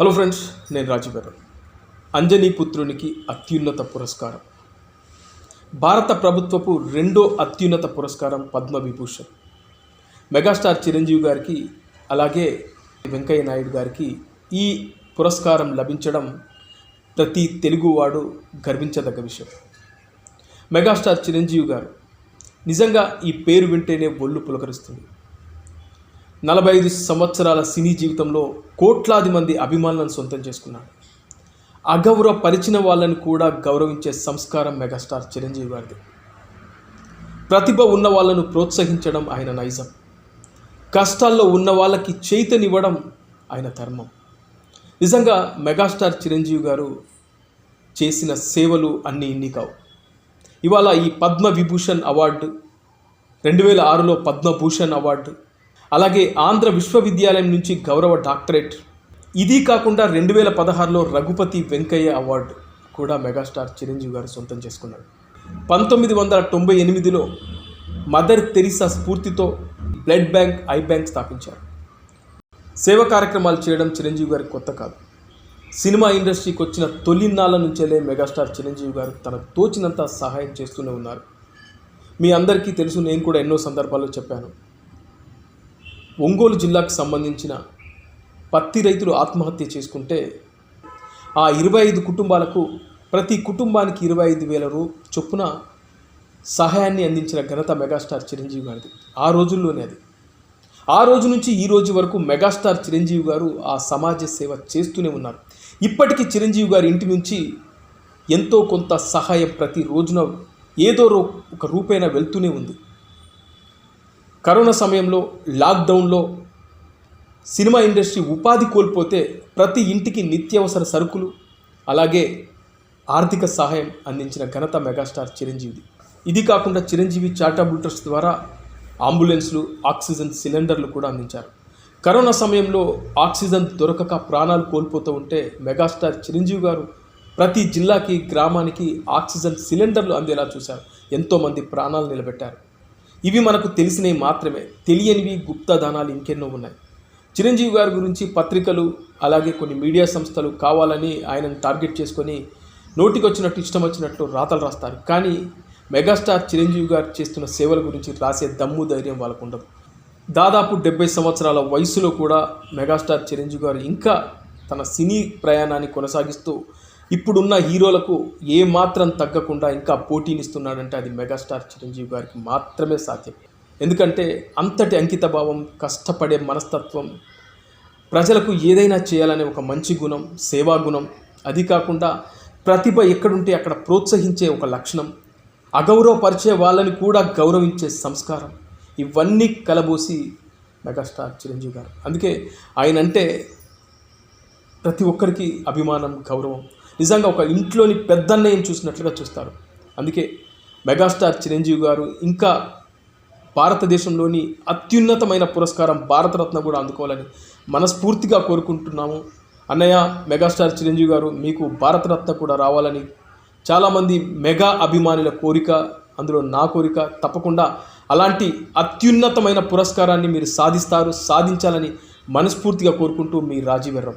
Hello friends నేను రాజుగారు అంజనీ పుత్రునికి అత్యున్నత పురస్కారం. భారత ప్రభుత్వపు రెండో అత్యున్నత పురస్కారం పద్మవిభూషణ్. మెగాస్టార్ చిరంజీవి గారికి అలాగే వెంకయ్య నాయుడు గారికి ఈ పురస్కారం లభించడం ప్రతి తెలుగువాడు గర్వించదగ్గ విషయం. మెగాస్టార్ చిరంజీవి గారు నిజంగా ఈ పేరు వింటేనే ఒళ్ళు పులకరిస్తుంది. నలభై ఐదు సంవత్సరాల సినీ జీవితంలో కోట్లాది మంది అభిమానులను సొంతం చేసుకున్నాడు. అగౌరవపరిచిన వాళ్ళని కూడా గౌరవించే సంస్కారం మెగాస్టార్ చిరంజీవి గారిది. ప్రతిభ ఉన్న వాళ్ళను ప్రోత్సహించడం ఆయన నైజం. కష్టాల్లో ఉన్న వాళ్ళకి చైతన్యవ్వడం ఆయన ధర్మం. నిజంగా మెగాస్టార్ చిరంజీవి గారు చేసిన సేవలు అన్నీ ఇన్ని కావు. ఇవాళ ఈ పద్మ విభూషణ్ అవార్డు రెండు వేల ఆరులో పద్మభూషణ్ అవార్డు అలాగే ఆంధ్ర విశ్వవిద్యాలయం నుంచి గౌరవ డాక్టరేట్. ఇది కాకుండా రెండు వేల పదహారులో రఘుపతి వెంకయ్య అవార్డు కూడా మెగాస్టార్ చిరంజీవి గారు సొంతం చేసుకున్నారు. పంతొమ్మిది వందల తొంభై ఎనిమిదిలో మదర్ తెరిసా స్ఫూర్తితో బ్లడ్ బ్యాంక్ ఐ బ్యాంక్ స్థాపించారు. సేవ కార్యక్రమాలు చేయడం చిరంజీవి గారికి కొత్త కాదు. సినిమా ఇండస్ట్రీకి వచ్చిన తొలినాళ్ళ నుంచేలే మెగాస్టార్ చిరంజీవి గారు తనకు తోచినంత సహాయం చేస్తూనే ఉన్నారు. మీ అందరికీ తెలుసు నేను కూడా ఎన్నో సందర్భాల్లో చెప్పాను. ఒంగోలు జిల్లాకు సంబంధించిన పత్తి రైతులు ఆత్మహత్య చేసుకుంటే ఆ ఇరవై ఐదు కుటుంబాలకు ప్రతి కుటుంబానికి ఇరవై ఐదు వేల రూ చొప్పున సహాయాన్ని అందించిన ఘనత మెగాస్టార్ చిరంజీవి గారిది. ఆ రోజుల్లోనే అది. ఆ రోజు నుంచి ఈ రోజు వరకు మెగాస్టార్ చిరంజీవి గారు ఆ సమాజ సేవ చేస్తూనే ఉన్నారు. ఇప్పటికీ చిరంజీవి గారి ఇంటి నుంచి ఎంతో కొంత సహాయం ప్రతి రోజున ఏదో ఒక రూపేణ వెళ్తూనే ఉంది. కరోనా సమయంలో లాక్డౌన్లో సినిమా ఇండస్ట్రీ ఉపాధి కోల్పోతే ప్రతి ఇంటికి నిత్యావసర సరుకులు అలాగే ఆర్థిక సహాయం అందించిన ఘనత మెగాస్టార్ చిరంజీవి ఇది కాకుండా చిరంజీవి చారిటబుల్ ట్రస్ట్ ద్వారా అంబులెన్స్లు ఆక్సిజన్ సిలిండర్లు కూడా అందించారు. కరోనా సమయంలో ఆక్సిజన్ దొరకక ప్రాణాలు కోల్పోతూ ఉంటే మెగాస్టార్ చిరంజీవి గారు ప్రతి జిల్లాకి గ్రామానికి ఆక్సిజన్ సిలిండర్లు అందేలా చూశారు. ఎంతోమంది ప్రాణాలు నిలబెట్టారు. ఇవి మనకు తెలిసినవి మాత్రమే. తెలియనివి గుప్తదానాలు ఇంకెన్నో ఉన్నాయి. చిరంజీవి గారి గురించి పత్రికలు అలాగే కొన్ని మీడియా సంస్థలు కావాలని ఆయనను టార్గెట్ చేసుకొని నోటికొచ్చినట్టు ఇష్టం వచ్చినట్లు రాతలు రాస్తారు. కానీ మెగాస్టార్ చిరంజీవి గారు చేస్తున్న సేవల గురించి రాసే దమ్ము ధైర్యం వాళ్ళకు ఉండదు. దాదాపు డెబ్బై సంవత్సరాల వయసులో కూడా మెగాస్టార్ చిరంజీవి గారు ఇంకా తన సినీ ప్రయాణాన్ని కొనసాగిస్తూ ఇప్పుడున్న హీరోలకు ఏ మాత్రం తగ్గకుండా ఇంకా పోటీనిస్తున్నాడంటే అది మెగాస్టార్ చిరంజీవి గారికి మాత్రమే సాధ్యం. ఎందుకంటే అంతటి అంకితభావం కష్టపడే మనస్తత్వం ప్రజలకు ఏదైనా చేయాలనే ఒక మంచి గుణం సేవా గుణం అది కాకుండా ప్రతిభ ఎక్కడుంటే అక్కడ ప్రోత్సహించే ఒక లక్షణం అగౌరవపరిచే వాళ్ళని కూడా గౌరవించే సంస్కారం ఇవన్నీ కలబోసి మెగాస్టార్ చిరంజీవి గారు. అందుకే ఆయన అంటే ప్రతి ఒక్కరికి అభిమానం గౌరవం. నిజంగా ఒక ఇంట్లోని పెద్దన్నయ్యని చూసినట్లుగా చూస్తారు. అందుకే మెగాస్టార్ చిరంజీవి గారు ఇంకా భారతదేశంలోని అత్యున్నతమైన పురస్కారం భారతరత్న కూడా అందుకోవాలని మనస్ఫూర్తిగా కోరుకుంటున్నాము. అన్నయ్య మెగాస్టార్ చిరంజీవి గారు మీకు భారతరత్న కూడా రావాలని చాలామంది మెగా అభిమానుల కోరిక అందులో నా కోరిక తప్పకుండా అలాంటి అత్యున్నతమైన పురస్కారాన్ని మీరు సాధిస్తారు సాధించాలని మనస్ఫూర్తిగా కోరుకుంటూ మీ రాజీవర్రం